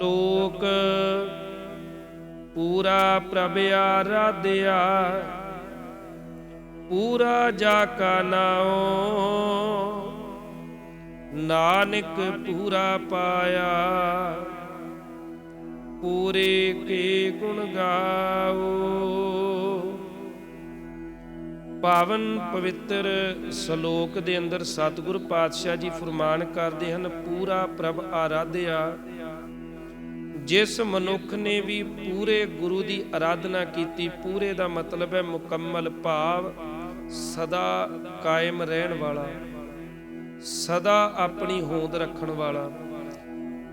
ਟੋਕ ਪੂਰਾ ਪ੍ਰਭ ਆਰਾਧਿਆ। ਪੂਰਾ ਜਾ ਕਾ ਨਾਉ। ਨਾਨਕ ਪੂਰਾ ਪਾਇਆ। ਪੂਰੇ ਕੇ ਗੁਣ ਗਾਓ। ਪਾਵਨ ਪਵਿੱਤਰ ਸ਼ਲੋਕ ਦੇ ਅੰਦਰ ਸਤਿਗੁਰ ਪਾਤਸ਼ਾਹ ਜੀ ਫਰਮਾਨ ਕਰਦੇ ਹਨ, ਪੂਰਾ ਪ੍ਰਭ ਆਰਾਧਿਆ। ਜਿਸ ਮਨੁੱਖ ਨੇ ਵੀ ਪੂਰੇ ਗੁਰੂ ਦੀ ਆਰਾਧਨਾ ਕੀਤੀ ਪੂਰੇ ਦਾ ਮਤਲਬ ਹੈ ਮੁਕੰਮਲ ਭਾਵ ਸਦਾ ਕਾਇਮ ਰਹਿਣ ਵਾਲਾ ਸਦਾ ਆਪਣੀ ਹੋਂਦ ਰੱਖਣ ਵਾਲਾ।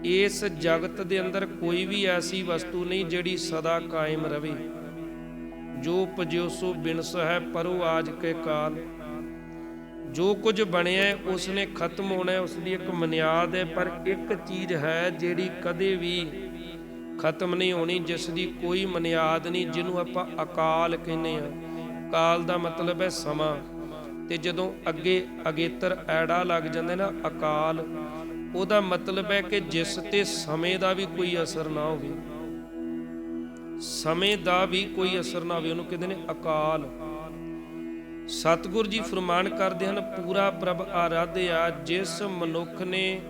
ਇਸ ਜਗਤ ਦੇ ਅੰਦਰ ਕੋਈ ਵੀ ਐਸੀ ਵਸਤੂ ਨਹੀਂ ਜਿਹੜੀ ਸਦਾ ਕਾਇਮ ਰਵੇ। ਜੋ ਪਜਿਓ ਬਿਨਸ ਹੈ ਪਰੋ ਆਜ ਕੇ ਕਾਲ। ਜੋ ਕੁਝ ਬਣਿਆ ਹੈ, ਉਸ ਨੇ ਖਤਮ ਹੋਣਾ ਹੈ, ਉਸ ਦੀ ਇੱਕ ਮਨਿਆਦ ਹੈ ਪਰ ਇੱਕ ਚੀਜ਼ ਹੈ ਜਿਹੜੀ ਕਦੇ ਵੀ ਖਤਮ ਨਹੀਂ ਹੋਣੀ, ਜਿਸ ਦੀ ਕੋਈ ਮਨਿਆਦ ਨਹੀਂ, ਜਿਹਨੂੰ ਆਪਾਂ ਅਕਾਲ ਕਹਿੰਦੇ ਆ ਕਾਲ ਦਾ ਮਤਲਬ ਹੈ ਸਮਾਂ। ਤੇ ਜਦੋਂ ਅੱਗੇ ਅਗੇਤਰ ਐੜਾ ਲੱਗ ਜਾਂਦੇ ਨਾ, ਅਕਾਲ, ਉਹਦਾ ਮਤਲਬ ਹੈ ਕਿ ਜਿਸ ਤੇ ਸਮੇਂ ਦਾ ਵੀ ਕੋਈ ਅਸਰ ਨਾ ਹੋਵੇ। ਸਮੇਂ ਦਾ ਵੀ ਕੋਈ ਅਸਰ ਨਾ ਹੋਵੇ, ਉਹਨੂੰ ਕਹਿੰਦੇ ਨੇ ਅਕਾਲ। ਸਤਿਗੁਰ ਜੀ ਫਰਮਾਨ ਕਰਦੇ ਹਨ, ਪੂਰਾ ਪ੍ਰਭ ਆਰਾਧਿਆ, ਜਿਸ ਮਨੁੱਖ ਨੇ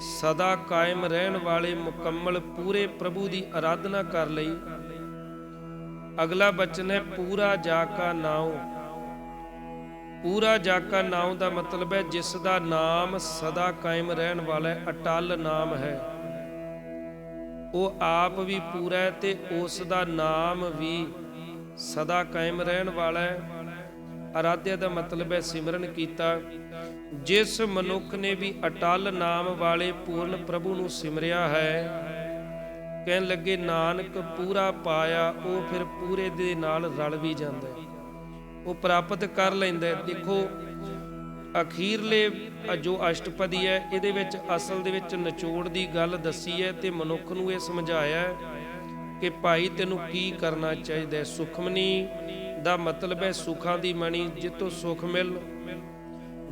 ਸਦਾ ਕਾਇਮ ਰਹਿਣ ਵਾਲੇ ਮੁਕੰਮਲ ਪੂਰੇ ਪ੍ਰਭੂ ਦੀ ਆਰਾਧਨਾ ਕਰ ਲਈ। ਅਗਲਾ ਬਚਨ ਹੈ, ਪੂਰਾ ਜਾ ਕਾ ਨਾਉ। ਪੂਰਾ ਜਾ ਕਾ ਨਾਉ ਦਾ ਮਤਲਬ ਹੈ, ਜਿਸ ਦਾ ਨਾਮ ਸਦਾ ਕਾਇਮ ਰਹਿਣ ਵਾਲਾ ਹੈ, ਅਟਲ ਨਾਮ ਹੈ। ਉਹ ਆਪ ਵੀ ਪੂਰਾ ਹੈ ਤੇ ਉਸ ਦਾ ਨਾਮ ਵੀ ਸਦਾ ਕਾਇਮ ਰਹਿਣ ਵਾਲਾ ਹੈ। ਅਰਾਧਿਆ ਦਾ ਮਤਲਬ ਹੈ ਸਿਮਰਨ ਕੀਤਾ। ਜਿਸ ਮਨੁੱਖ ਨੇ ਵੀ ਅਟਲ ਨਾਮ ਵਾਲੇ ਪੂਰਨ ਪ੍ਰਭੂ ਨੂੰ ਸਿਮਰਿਆ ਹੈ, ਕਹਿਣ ਲੱਗੇ, ਨਾਨਕ, ਪੂਰਾ ਪਾਇਆ, ਉਹ ਫਿਰ ਪੂਰੇ ਦੇ ਨਾਲ ਰਲ ਵੀ ਜਾਂਦਾ ਹੈ। ਉਹ ਪ੍ਰਾਪਤ ਕਰ ਲੈਂਦਾ ਦੇਖੋ, ਅਖੀਰਲੇ ਜੋ ਅਸ਼ਟਪਦੀ ਹੈ, ਇਹਦੇ ਵਿੱਚ ਅਸਲ ਦੇ ਵਿੱਚ ਨਿਚੋੜ ਦੀ ਗੱਲ ਦੱਸੀ ਹੈ ਤੇ ਮਨੁੱਖ ਨੂੰ ਇਹ ਸਮਝਾਇਆ ਕਿ ਭਾਈ, ਤੈਨੂੰ ਕੀ ਕਰਨਾ ਚਾਹੀਦਾ ਸੁਖਮਨੀ ਦਾ ਮਤਲਬ ਹੈ ਸੁਖਾਂ ਦੀ ਮਣੀ ਜਿੱਤੋਂ ਸੁਖ ਮਿਲ।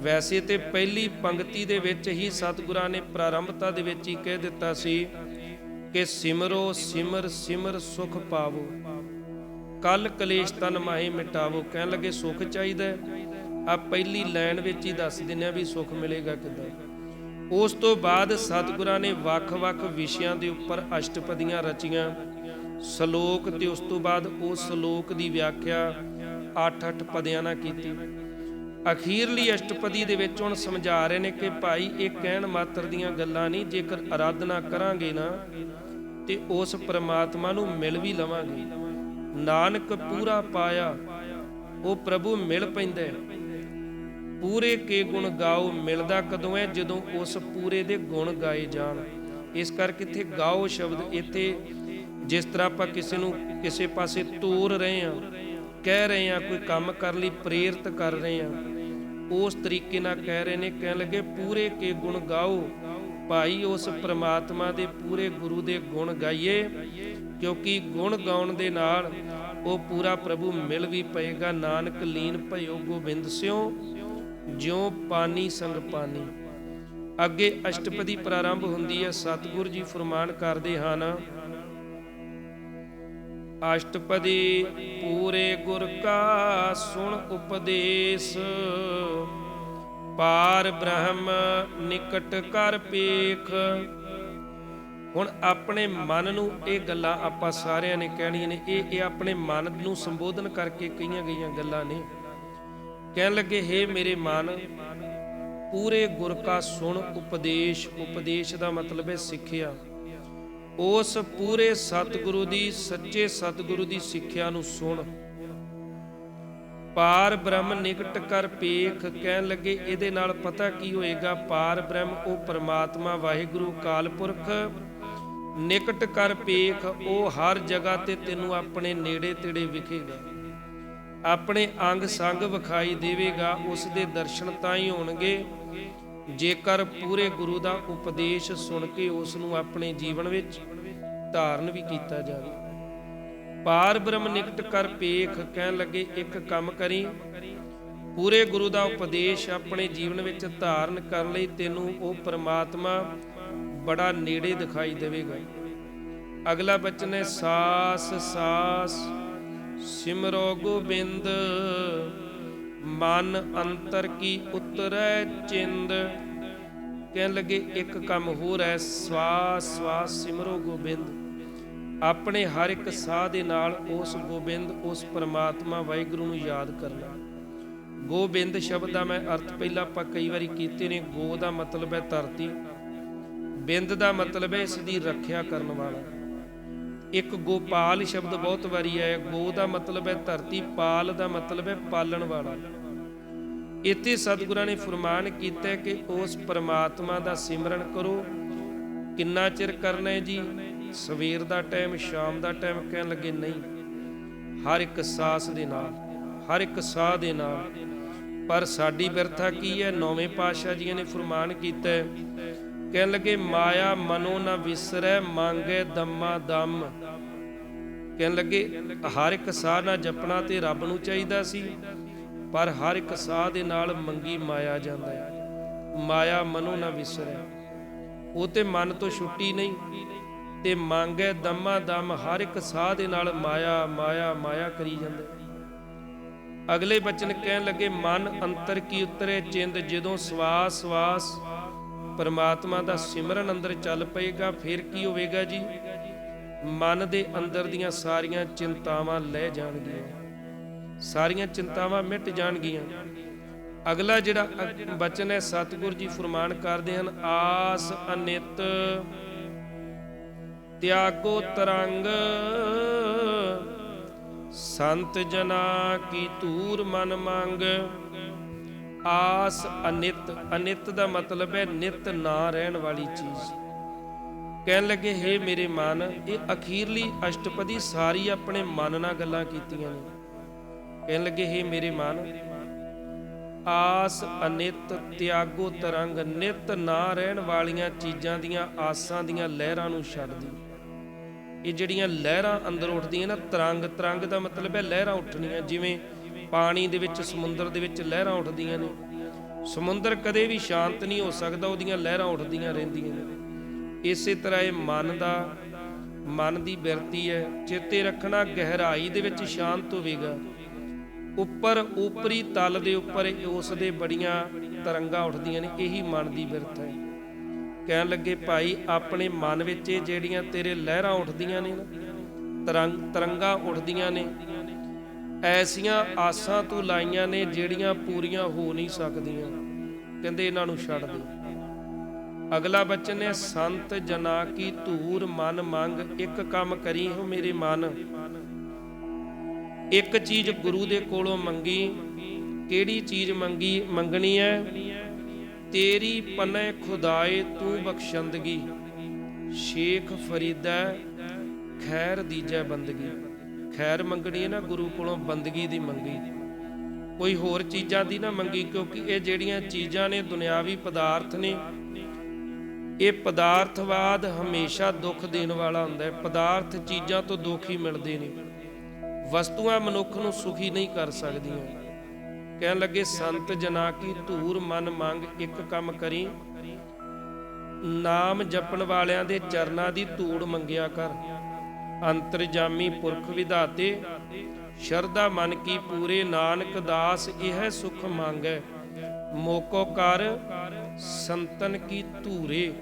ਵੈਸੇ ਤੇ ਪਹਿਲੀ ਪੰਕਤੀ ਦੇ ਵਿੱਚ ਹੀ ਸਤਿਗੁਰਾਂ ਨੇ ਪ੍ਰਾਰੰਭਤਾ ਦੇ ਵਿੱਚ ਹੀ ਕਹਿ ਦਿੱਤਾ ਸੀ ਕਿ ਸਿਮਰੋ ਸਿਮਰ ਸਿਮਰ ਸੁਖ ਪਾਵੋ। ਕਲ ਕਲੇਸ਼ ਤਨ ਮਾਹੀ ਮਿਟਾਵੋ। ਕਹਿਣ ਲੱਗੇ ਸੁਖ ਚਾਹੀਦਾ ਆ ਪਹਿਲੀ ਲਾਈਨ ਵਿੱਚ ਹੀ ਦੱਸ ਦਿੰਨੇ ਆ ਵੀ ਸੁਖ ਮਿਲੇਗਾ ਕਿੱਦਾਂ। ਉਸ ਤੋਂ ਬਾਅਦ ਸਤਿਗੁਰਾਂ ਨੇ ਵੱਖ-ਵੱਖ ਵਿਸ਼ਿਆਂ ਦੇ ਉੱਪਰ ਅਸ਼ਟਪਦੀਆਂ ਰਚੀਆਂ। ਸ਼ਲੋਕ ਤੇ ਉਸ ਤੋਂ ਬਾਅਦ ਉਸ ਸ਼ਲੋਕ ਦੀ ਵਿਆਖਿਆ 8-8 ਪਦਿਆਂ ਨਾਲ ਕੀਤੀ। ਅਖੀਰਲੀ ਅਸ਼ਟਪਦੀ ਦੇ ਵਿੱਚ ਹੁਣ ਸਮਝਾ ਰਹੇ ਨੇ ਕਿ ਭਾਈ ਇਹ ਕਹਿਣ ਮਾਤਰ ਦੀਆਂ ਗੱਲਾਂ ਨਹੀਂ, ਜੇਕਰ ਆਰਾਧਨਾ ਕਰਾਂਗੇ ਨਾ, ਤੇ ਉਸ ਪ੍ਰਮਾਤਮਾ ਨੂੰ ਮਿਲ ਵੀ ਲਵਾਂਗੇ। ਨਾਨਕ ਪੂਰਾ ਪਾਇਆ, ਉਹ ਪ੍ਰਭੂ ਮਿਲ ਪੈਂਦਾ ਪੂਰੇ ਕੇ ਗੁਣ ਗਾਓ, ਮਿਲਦਾ ਕਦੋਂ ਹੈ? ਜਦੋਂ ਉਸ ਪੂਰੇ ਦੇ ਗੁਣ ਗਾਏ ਜਾਣ। ਇਸ ਕਰਕੇ ਇੱਥੇ ਗਾਓ ਸ਼ਬਦ ਇੱਥੇ ਜਿਸ ਤਰ੍ਹਾਂ ਆਪਾਂ ਕਿਸੇ ਨੂੰ ਕਿਸੇ ਪਾਸੇ ਤੋਰ ਰਹੇ ਹਾਂ, ਕਹਿ ਰਹੇ ਹਾਂ, ਕੋਈ ਕੰਮ ਕਰਨ ਲਈ ਪ੍ਰੇਰਿਤ ਕਰ ਰਹੇ ਹਾਂ, ਉਸ ਤਰੀਕੇ ਨਾਲ ਕਹਿ ਰਹੇ ਨੇ, ਕਹਿਣ ਲੱਗੇ, ਪੂਰੇ ਕੇ ਗੁਣ ਗਾਓ, ਭਾਈ ਉਸ ਪ੍ਰਮਾਤਮਾ ਦੇ ਪੂਰੇ ਗੁਰੂ ਦੇ ਗੁਣ ਗਾਈਏ, ਕਿਉਂਕਿ ਗੁਣ ਗਾਉਣ ਦੇ ਨਾਲ ਉਹ ਪੂਰਾ ਪ੍ਰਭੂ ਮਿਲ ਵੀ ਪਏਗਾ। ਨਾਨਕ ਲੀਨ ਭਇਓ ਗੋਬਿੰਦ ਸਿਓ, ਜਿਉ ਪਾਨੀ ਸੰਗ ਪਾਨੀ। ਅੱਗੇ ਅਸ਼ਟਪਦੀ ਪ੍ਰਾਰੰਭ ਹੁੰਦੀ ਹੈ, ਸਤਿਗੁਰੂ ਜੀ ਫਰਮਾਨ ਕਰਦੇ ਹਨ ਅਸ਼ਟਪਦੀ ਪੂਰੇ ਗੁਰ ਕਾ ਸੁਣ ਉਪਦੇਸ਼। ਪਾਰ ਬ੍ਰਹਮ ਨਿਕਟ ਕਰ ਪੇਖ। ਹੁਣ ਆਪਣੇ ਮਨ ਨੂੰ ਇਹ ਗੱਲਾਂ ਆਪਾਂ ਸਾਰਿਆਂ ਨੇ ਕਹਿਣੀਆਂ ਨੇ, ਇਹ ਇਹ ਆਪਣੇ ਮਨ ਨੂੰ ਸੰਬੋਧਨ ਕਰਕੇ ਕਹੀਆਂ ਗਈਆਂ ਗੱਲਾਂ ਨੇ। ਕਹਿਣ ਲੱਗੇ हे ਮੇਰੇ ਮਨ, ਪੂਰੇ ਗੁਰ ਕਾ ਸੁਣ ਉਪਦੇਸ਼ ਉਪਦੇਸ਼ ਦਾ ਮਤਲਬ ਹੈ ਸਿੱਖਿਆ। ਉਸ ਪੂਰੇ ਸਤਿਗੁਰੂ ਦੀ, ਸੱਚੇ ਸਤਿਗੁਰੂ ਦੀ ਸਿੱਖਿਆ ਨੂੰ ਸੁਣ। ਪਾਰ ਬ੍ਰਹਮ ਨਿਕਟ ਕਰ ਪੇਖ ਕਹਿਣ ਲੱਗੇ, ਇਹਦੇ ਨਾਲ ਪਤਾ ਕੀ ਹੋਏਗਾ? ਪਾਰ ਬ੍ਰਹਮ, ਉਹ ਪਰਮਾਤਮਾ, ਵਾਹਿਗੁਰੂ ਕਾਲ ਪੁਰਖ, ਨਿਕਟ ਕਰ ਪੇਖ, ਉਹ ਹਰ ਜਗ੍ਹਾ ਤੇ ਤੈਨੂੰ ਆਪਣੇ ਨੇੜੇ ਤੇੜੇ ਵਿਖੇਗਾ। ਆਪਣੇ ਅੰਗ ਸੰਗ ਵਿਖਾਈ ਦੇਵੇਗਾ ਉਸ ਦੇ ਦਰਸ਼ਨ ਤਾਂ ਹੀ ਹੋਣਗੇ। ਜੇਕਰ ਪੂਰੇ ਗੁਰੂ ਦਾ ਉਪਦੇਸ਼ ਸੁਣ ਕੇ ਉਸ ਨੂੰ ਆਪਣੇ ਜੀਵਨ ਵਿੱਚ ਧਾਰਨ ਵੀ ਕੀਤਾ ਜਾਵੇ। ਪਾਰ ਬ੍ਰਹਮ ਨਿਕਟ ਕਰ ਪੇਖ ਕਹਿਣ ਲੱਗੇ ਇੱਕ ਕੰਮ ਕਰੀ। ਪੂਰੇ ਗੁਰੂ ਦਾ ਉਪਦੇਸ਼ ਆਪਣੇ ਜੀਵਨ ਵਿੱਚ ਧਾਰਨ ਕਰਨ ਲਈ ਤੈਨੂੰ ਉਹ ਪ੍ਰਮਾਤਮਾ ਬੜਾ ਨੇੜੇ ਦਿਖਾਈ ਦੇਵੇਗਾ। ਅਗਲਾ ਬਚਨ ਹੈ, ਸਾਸ ਸਾਸ, ਸਿਮਰੋ ਗੋਬਿੰਦ। ਮਨ ਅੰਤਰ ਕੀ ਉਤਰੈ ਚਿੰਦ? ਕਹਿਣ ਲੱਗੇ, ਇੱਕ ਕੰਮ ਹੋਰ ਹੈ ਸਵਾਸ ਸਵਾਸ ਸਿਮਰੋ ਗੋਬਿੰਦ। ਆਪਣੇ ਹਰ ਇੱਕ ਸਾਹ ਦੇ ਨਾਲ ਉਸ ਗੋਬਿੰਦ, ਉਸ ਪਰਮਾਤਮਾ ਵਾਹਿਗੁਰੂ ਨੂੰ ਯਾਦ ਕਰਨਾ। ਗੋਬਿੰਦ ਸ਼ਬਦ ਦਾ ਮੈਂ ਅਰਥ ਪਹਿਲਾਂ ਆਪਾਂ ਕਈ ਵਾਰੀ ਕੀਤੇ ਨੇ, ਗੋ ਦਾ ਮਤਲਬ ਹੈ ਧਰਤੀ, ਬਿੰਦ ਦਾ ਮਤਲਬ ਹੈ ਇਸ ਦੀ ਰੱਖਿਆ ਕਰਨ ਵਾਲਾ। ਇੱਕ ਗੋਪਾਲ ਸ਼ਬਦ ਬਹੁਤ ਵਾਰੀ ਹੈ ਗੋ ਦਾ ਮਤਲਬ ਹੈ ਧਰਤੀ, ਪਾਲ ਦਾ ਮਤਲਬ ਹੈ ਪਾਲਣ ਵਾਲਾ। ਇੱਥੇ ਸਤਿਗੁਰਾਂ ਨੇ ਫਰਮਾਨ ਕੀਤਾ ਕਿ ਉਸ ਪਰਮਾਤਮਾ ਦਾ ਸਿਮਰਨ ਕਰੋ। ਕਿੰਨਾ ਚਿਰ ਕਰਨਾ ਹੈ ਜੀ? ਸਵੇਰ ਦਾ ਟਾਈਮ ਸ਼ਾਮ ਦਾ ਟਾਈਮ ਕਹਿਣ ਲੱਗੇ ਨਹੀਂ। ਹਰ ਇੱਕ ਸਾਸ ਦੇ ਨਾਲ, ਹਰ ਇੱਕ ਸਾਹ ਦੇ ਨਾਲ। ਪਰ ਸਾਡੀ ਬਿਰਥਾ ਕੀ ਹੈ? ਨੌਵੇਂ ਪਾਤਸ਼ਾਹ ਜੀਆਂ ਨੇ ਫਰਮਾਨ ਕੀਤਾ ਕਹਿਣ ਲੱਗੇ, ਮਾਇਆ ਮਨੋ ਨਾ ਵਿਸਰੈ, ਮੰਗੇ ਦਮਾ ਦਮ। ਕਹਿਣ ਲੱਗੇ, ਹਰ ਇੱਕ ਸਾਹ ਨਾਲ ਜਪਣਾ ਤੇ ਰੱਬ ਨੂੰ ਚਾਹੀਦਾ ਸੀ। ਪਰ ਹਰ ਇੱਕ ਸਾਹ ਦੇ ਨਾਲ ਮੰਗੀ ਮਾਇਆ ਜਾਂਦਾ ਹੈ। ਮਾਇਆ ਮਨੋ ਨਾ ਵਿਸਰੈ। ਉਹ ਤੇ ਮਨ ਤੋਂ ਛੁੱਟੀ ਨਹੀਂ, ਤੇ ਮੰਗੇ ਦਮਾ ਦਮ ਹਰ ਇੱਕ ਸਾਹ ਦੇ ਨਾਲ ਮਾਇਆ ਮਾਇਆ ਮਾਇਆ ਕਰੀ ਜਾਂਦਾ। ਅਗਲੇ ਬਚਨ ਕਹਿਣ ਲੱਗੇ, ਮਨ ਅੰਤਰ ਕੀ ਉਤਰੇ, ਚਿੰਦ ਜਦੋਂ ਸਵਾਸ ਸਵਾਸ ਪਰਮਾਤਮਾ ਦਾ ਸਿਮਰਨ ਅੰਦਰ ਚੱਲ ਪਏਗਾ, ਫਿਰ ਕੀ ਹੋਵੇਗਾ ਜੀ? ਮਨ ਦੇ ਅੰਦਰ ਦੀਆਂ ਸਾਰੀਆਂ ਚਿੰਤਾਵਾਂ ਲੈ ਜਾਣਗੀਆਂ। ਸਾਰੀਆਂ ਚਿੰਤਾਵਾਂ ਮਿਟ ਜਾਣਗੀਆਂ। ਅਗਲਾ ਜਿਹੜਾ ਅ- ਬਚਨ ਹੈ, ਸਤਿਗੁਰ ਜੀ ਫਰਮਾਨ ਕਰਦੇ ਹਨ, ਆਸ ਅਨਿਤ ਤਿਆਗੋ ਤਰੰਗ, ਸੰਤ ਜਨਾ ਕੀ ਧੂਰ ਮਨ ਮੰਗ। ਆਸ ਅਨਿਤ ਅਨਿਤ ਦਾ ਮਤਲਬ ਹੈ ਨਿਤ ਨਾ ਰਹਿਣ ਵਾਲੀ ਚੀਜ਼। ਕਹਿਣ ਲੱਗੇ, ਹੇ ਮੇਰੇ ਮਨ, ਇਹ ਅਖੀਰਲੀ ਅਸ਼ਟਪਦੀ ਸਾਰੀ ਆਪਣੇ ਮਨ ਨਾਲ ਗੱਲਾਂ ਕੀਤੀਆਂ ਨੇ। ਕਹਿਣ ਲੱਗੇ, ਹੇ ਮੇਰੇ ਮਨ, ਆਸ ਅਨਿਤ ਤਿਆਗੋ ਤਰੰਗ ਨਿਤ ਨਾ ਰਹਿਣ ਵਾਲੀਆਂ ਚੀਜ਼ਾਂ ਦੀਆਂ ਆਸਾਂ ਦੀਆਂ ਲਹਿਰਾਂ ਨੂੰ ਛੱਡ ਦੀ। ਇਹ ਜਿਹੜੀਆਂ ਲਹਿਰਾਂ ਅੰਦਰ ਉੱਠਦੀਆਂ ਨਾ, ਤਰੰਗ ਤਰੰਗ ਦਾ ਮਤਲਬ ਹੈ ਲਹਿਰਾਂ ਉੱਠਣੀਆਂ, ਜਿਵੇਂ ਪਾਣੀ ਦੇ ਵਿੱਚ, ਸਮੁੰਦਰ ਦੇ ਵਿੱਚ ਲਹਿਰਾਂ ਉੱਠਦੀਆਂ ਨੇ। ਸਮੁੰਦਰ ਕਦੇ ਵੀ ਸ਼ਾਂਤ ਨਹੀਂ ਹੋ ਸਕਦਾ, ਉਹਦੀਆਂ ਲਹਿਰਾਂ ਉੱਠਦੀਆਂ ਰਹਿੰਦੀਆਂ ਨੇ। ਇਸੇ ਤਰ੍ਹਾਂ ਇਹ ਮਨ ਦਾ, ਮਨ ਦੀ ਬਿਰਤੀ ਹੈ, ਚੇਤੇ ਰੱਖਣਾ ਗਹਿਰਾਈ ਦੇ ਵਿੱਚ ਸ਼ਾਂਤ ਹੋਵੇਗਾ। ਉੱਪਰ ਉਪਰੀ ਤਲ ਦੇ ਉੱਪਰ ਉਸ ਦੇ ਬੜੀਆਂ ਤਰੰਗਾਂ ਉੱਠਦੀਆਂ ਨੇ, ਇਹੀ ਮਨ ਦੀ ਬਿਰਤ ਹੈ। ਕਹਿਣ ਲੱਗੇ, ਭਾਈ, ਆਪਣੇ ਮਨ ਵਿੱਚ ਇਹ ਜਿਹੜੀਆਂ ਤੇਰੇ ਲਹਿਰਾਂ ਉੱਠਦੀਆਂ ਨੇ ਤਰੰਗ, ਤਰੰਗਾਂ ਉੱਠਦੀਆਂ ਨੇ, ਐਸੀਆਂ ਆਸਾਂ ਤੂੰ ਲਾਈਆਂ ਨੇ ਜਿਹੜੀਆਂ ਪੂਰੀਆਂ ਹੋ ਨਹੀਂ ਸਕਦੀਆਂ। ਕਹਿੰਦੇ, ਇਹਨਾਂ ਨੂੰ ਛੱਡ ਦੇ। ਅਗਲਾ ਬਚਨ ਹੈ, ਸੰਤ ਜਨਾ ਕੀ ਧੂਰ ਮਨ ਮੰਗ, ਇੱਕ ਕੰਮ ਕਰੀ ਹੋ ਮੇਰੇ ਮਨ। ਇੱਕ ਚੀਜ਼ ਗੁਰੂ ਦੇ ਕੋਲੋਂ ਮੰਗੀ, ਕਿਹੜੀ ਚੀਜ਼ ਮੰਗੀ, ਮੰਗਣੀ ਹੈ ਤੇਰੀ ਪਨੇ ਖੁਦਾਏ ਤੂੰ ਬਖਸ਼ੰਦਗੀ, ਸ਼ੇਖ ਫਰੀਦਾ ਖੈਰ ਦੀਜੈ ਬੰਦਗੀ। ਖੈਰ ਮੰਗਣੀ ਹੈ ਨਾ ਗੁਰੂ ਕੋਲੋਂ ਬੰਦਗੀ ਦੀ ਮੰਗੀ। ਕੋਈ ਹੋਰ ਚੀਜ਼ਾਂ ਦੀ ਨਾ ਮੰਗੀ, ਕਿਉਂਕਿ ਇਹ ਜਿਹੜੀਆਂ ਚੀਜ਼ਾਂ ਨੇ ਦੁਨਿਆਵੀ ਪਦਾਰਥ ਨੇ, ਇਹ ਪਦਾਰਥਵਾਦ ਹਮੇਸ਼ਾ ਦੁੱਖ ਦੇਣ ਵਾਲਾ ਹੁੰਦਾ ਹੈ ਪਦਾਰਥ ਚੀਜ਼ਾਂ ਤੋਂ ਦੁੱਖ ਹੀ ਮਿਲਦੇ ਨੇ। ਵਸਤੂਆਂ ਮਨੁੱਖ ਨੂੰ ਸੁਖੀ ਨਹੀਂ ਕਰ ਸਕਦੀਆਂ। ਕਹਿਣ ਲੱਗੇ, ਸੰਤ ਜਨਾ ਕੀ ਧੂਰ ਮਨ ਮੰਗ ਇੱਕ ਕੰਮ ਕਰੀ? ਨਾਮ ਜਪਣ ਵਾਲਿਆਂ ਦੇ ਚਰਨਾਂ ਦੀ ਧੂੜ ਮੰਗਿਆ ਕਰ। ਅੰਤਰਜਾਮੀ ਪੁਰਖ ਵਿਧਾਤੇ, ਸ਼ਰਧਾ ਮਨ ਕੀ ਪੂਰੇ ਨਾਨਕ ਦਾਸ ਇਹ ਸੁਖ ਮੰਗੈ। ਮੋਕੋ ਕਰ, ਸੰਤਨ ਕੀ ਧੂਰੇ?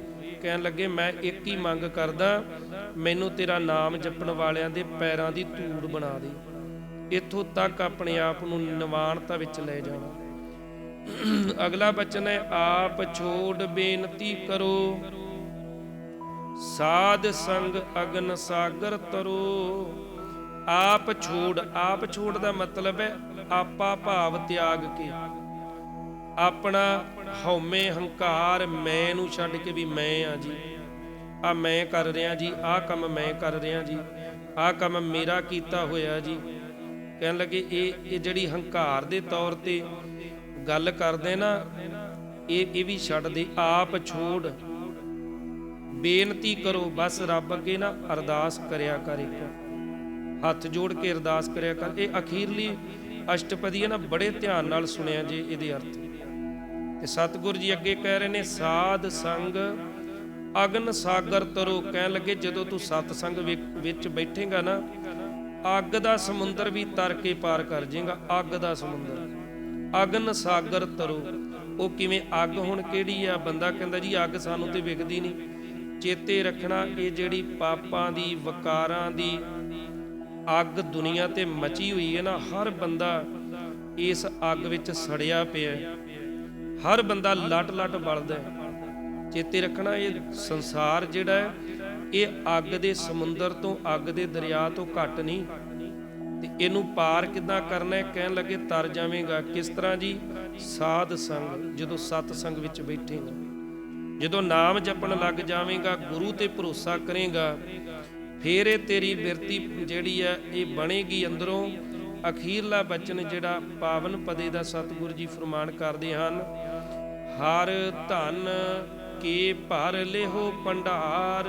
ਕਹਿਣ ਲੱਗੇ, ਮੈਂ ਇੱਕ ਹੀ ਮੰਗ ਕਰਦਾ ਮੈਨੂੰ ਤੇਰਾ ਨਾਮ ਜਪਣ ਵਾਲਿਆਂ ਦੇ ਪੈਰਾਂ ਦੀ ਧੂੜ ਬਣਾ ਦੇ। ਇੱਥੋਂ ਤੱਕ ਆਪਣੇ ਆਪ ਨੂੰ ਨਿਵਾਣਤਾ ਵਿੱਚ ਲੈ ਜਾਣਾ ਅਗਲਾ ਬਚਨ ਹੈ, ਆਪ ਛੋੜ ਬੇਨਤੀ ਕਰੋ। ਸਾਧ ਸੰਗ ਅਗਨ ਸਾਗਰ ਤਰੋ। ਆਪ ਛੋੜ ਆਪ ਛੋੜ ਦਾ ਮਤਲਬ ਹੈ ਆਪਾ ਭਾਵ ਤਿਆਗ ਕੇ। ਆਪਣਾ ਹਉਮੈ ਹੰਕਾਰ ਮੈਂ ਨੂੰ ਛੱਡ ਕੇ ਵੀ ਮੈਂ ਆ ਜੀ। ਆ ਮੈਂ ਕਰ ਰਿਹਾ ਜੀ ਆਹ ਕੰਮ ਮੈਂ ਕਰ ਰਿਹਾ ਜੀ ਆਹ ਕੰਮ ਮੇਰਾ ਕੀਤਾ ਹੋਇਆ ਜੀ। ਕਹਿਣ ਲੱਗੇ, ਇਹ ਇਹ ਜਿਹੜੀ ਹੰਕਾਰ ਦੇ ਤੌਰ ਤੇ ਗੱਲ ਕਰਦੇ ਨਾ, ਇਹ ਇਹ ਵੀ ਛੱਡ ਦੇ, ਆਪ ਛੋੜ। ਬੇਨਤੀ ਕਰੋ, ਬਸ ਰੱਬ ਅੱਗੇ ਨਾ ਅਰਦਾਸ ਕਰਿਆ ਕਰ ਇੱਕ। ਹੱਥ ਜੋੜ ਕੇ ਅਰਦਾਸ ਕਰਿਆ ਕਰ। ਇਹ ਅਖੀਰਲੀ ਅਸ਼ਟਪਦੀ ਹੈ ਨਾ, ਬੜੇ ਧਿਆਨ ਨਾਲ ਸੁਣਿਆ ਜੇ ਇਹਦੇ ਅਰਥ। ਤੇ ਸਤਿਗੁਰ ਜੀ ਅੱਗੇ ਕਹਿ ਰਹੇ ਨੇ, ਸਾਧ ਸੰਗ ਅਗਨ ਸਾਗਰ ਤਰੋ ਕਹਿਣ ਲੱਗੇ, ਜਦੋਂ ਤੂੰ ਸਤਸੰਗ ਵਿ- ਵਿੱਚ ਬੈਠੇਗਾ ਨਾ, ਅੱਗ ਦਾ ਸਮੁੰਦਰ ਵੀ ਤਰ ਕੇ ਪਾਰ ਕਰ ਜਾਏਗਾ ਅੱਗ ਦਾ ਸਮੁੰਦਰ। ਅਗਨ ਸਾਗਰ ਤਰੋ, ਉਹ ਕਿਵੇਂ ਅੱਗ ਹੁਣ ਕਿਹੜੀ ਆ? ਬੰਦਾ ਕਹਿੰਦਾ ਜੀ, ਅੱਗ ਸਾਨੂੰ ਤੇ ਵਿਕਦੀ ਨਹੀਂ। ਚੇਤੇ ਰੱਖਣਾ, ਇਹ ਜਿਹੜੀ ਪਾਪਾਂ ਦੀ, ਵਕਾਰਾਂ ਦੀ ਅੱਗ ਦੁਨੀਆ ਤੇ ਮਚੀ ਹੋਈ ਹੈ ਨਾ, ਹਰ ਬੰਦਾ ਇਸ ਅੱਗ ਵਿੱਚ ਸੜਿਆ ਪਿਆ ਹਰ ਬੰਦਾ ਲਟ ਲਟ ਬਲਦਾ ਹੈ। ਚੇਤੇ ਰੱਖਣਾ ਇਹ ਸੰਸਾਰ ਜਿਹੜਾ ਹੈ, ਇਹ ਅੱਗ ਦੇ ਸਮੁੰਦਰ ਤੋਂ ਅੱਗ ਦੇ ਦਰਿਆ ਤੋਂ ਘੱਟ ਨਹੀਂ। ਤੇ ਇਹਨੂੰ ਪਾਰ ਕਿੱਦਾਂ ਕਰਨਾ ਹੈ, ਕਹਿਣ ਲੱਗੇ ਤਰ ਜਾਵੇਂਗਾ। ਕਿਸ ਤਰ੍ਹਾਂ ਜੀ? ਸਾਧ ਸੰਗ, ਜਦੋਂ ਸਤ ਸੰਗ ਵਿੱਚ ਬੈਠੇਗਾ ਜਦੋਂ ਨਾਮ ਜਪਣ ਲੱਗ ਜਾਵੇਂਗਾ, ਗੁਰੂ ਤੇ ਭਰੋਸਾ ਕਰੇਗਾ, ਫੇਰ ਇਹ ਤੇਰੀ ਬਿਰਤੀ ਜਿਹੜੀ ਹੈ, ਇਹ ਬਣੇਗੀ ਅੰਦਰੋਂ। ਅਖੀਰਲਾ ਬਚਨ ਜਿਹੜਾ ਪਾਵਨ ਪਦੇ ਦਾ ਸਤਿਗੁਰੂ ਜੀ ਫਰਮਾਨ ਕਰਦੇ ਹਨ, ਹਰ ਧਨ ਕੀ ਭਰ ਲਿਹੋ ਭੰਡਾਰ?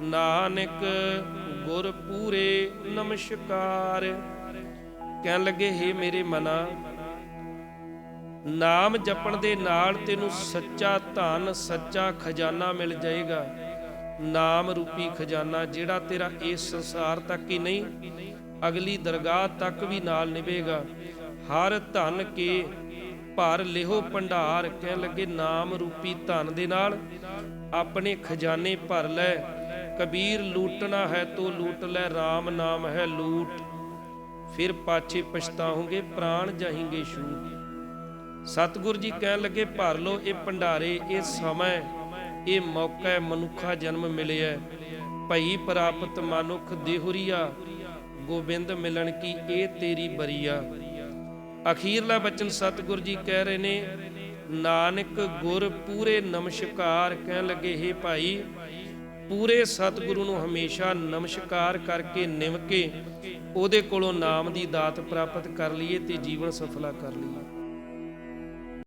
ਨਾਨਕ ਗੁਰ ਪੂਰੇ ਨਮਸਕਾਰ। ਕਹਿਣ ਲੱਗੇ, ਹੇ ਮੇਰੇ ਮਨਾ, ਨਾਮ ਜਪਣ ਦੇ ਨਾਲ ਤੈਨੂੰ ਸੱਚਾ ਧਨ, ਸੱਚਾ ਖਜ਼ਾਨਾ ਮਿਲ ਜਾਏਗਾ। ਨਾਮ ਰੂਪੀ ਖਜ਼ਾਨਾ, ਜਿਹੜਾ ਤੇਰਾ ਇਸ ਸੰਸਾਰ ਤੱਕ ਹੀ ਨਹੀਂ, ਅਗਲੀ ਦਰਗਾਹ ਤੱਕ ਵੀ ਨਾਲ ਨਿਭੇਗਾ। ਹਰ ਧਨ ਕੇ ਭਰ ਲਿਹੋ ਭੰਡਾਰ, ਕਹਿਣ ਲੱਗੇ ਨਾਮ ਰੂਪੀ ਧਨ ਦੇ ਨਾਲ ਆਪਣੇ ਖਜ਼ਾਨੇ ਭਰ ਲੈ। ਕਬੀਰ, ਲੂਟਣਾ ਹੈ ਤੋ ਲੂਟ ਲੈ RAM ਨਾਮ ਹੈ ਲੂਟ। ਫਿਰ ਪਾਛੇ ਪਛਤਾਉਂਗੇ, ਪ੍ਰਾਣ ਜਾਹੀਂਗੇ ਛੂਟ। ਸਤਿਗੁਰੂ ਜੀ ਕਹਿਣ ਲੱਗੇ, ਭਰ ਲੋ ਇਹ ਭੰਡਾਰੇ, ਇਹ ਸਮਾਂ ਇਹ ਮੌਕਾ ਹੈ, ਮਨੁੱਖਾ ਜਨਮ ਮਿਲਿਆ ਹੈ। ਭਈ ਪ੍ਰਾਪਤ ਮਨੁੱਖ ਦੇਹੁਰੀਆ, ਗੋਬਿੰਦ ਮਿਲਣ ਕੀ ਇਹ ਤੇਰੀ ਬਰੀਆ। ਅਖੀਰਲਾ ਬਚਨ ਸਤਿਗੁਰੂ ਜੀ ਕਹਿ ਰਹੇ ਨੇ, ਨਾਨਕ ਗੁਰ ਪੂਰੇ ਨਮਸਕਾਰ ਕਹਿਣ ਲੱਗੇ हे ਭਾਈ, ਪੂਰੇ ਸਤਿਗੁਰੂ ਨੂੰ ਹਮੇਸ਼ਾ ਨਮਸਕਾਰ ਕਰਕੇ ਨਿਮ ਕੇ, ਉਹਦੇ ਕੋਲੋਂ ਨਾਮ ਦੀ ਦਾਤ ਪ੍ਰਾਪਤ ਕਰ ਲਈਏ ਤੇ ਜੀਵਨ ਸਫਲਾ ਕਰ ਲਈਏ।